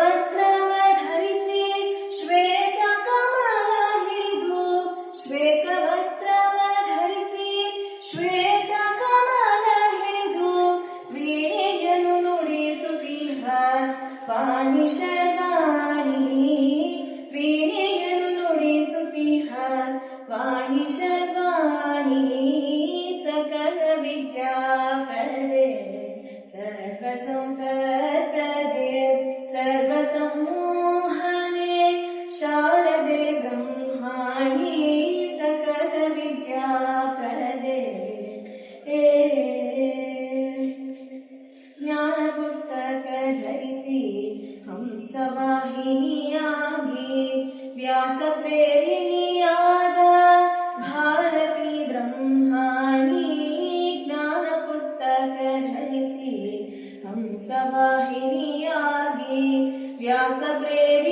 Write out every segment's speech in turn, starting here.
वस्त्र धरि श्वेता कमाला गिलु श्वेत वस्त्र धरिति पाणि शर्वाणि वीणे ज्ञान पुस्तक धरिसी हम सवाहिनियाभि व्यास प्रेरिणियाद भारती ब्रह्माणी ज्ञान पुस्तक धरिसी हम सवाहिनियाभि व्यास प्रेरिणी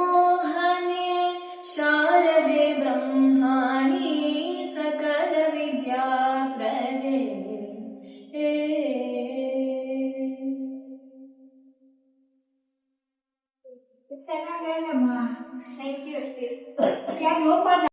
Thank you, Steve.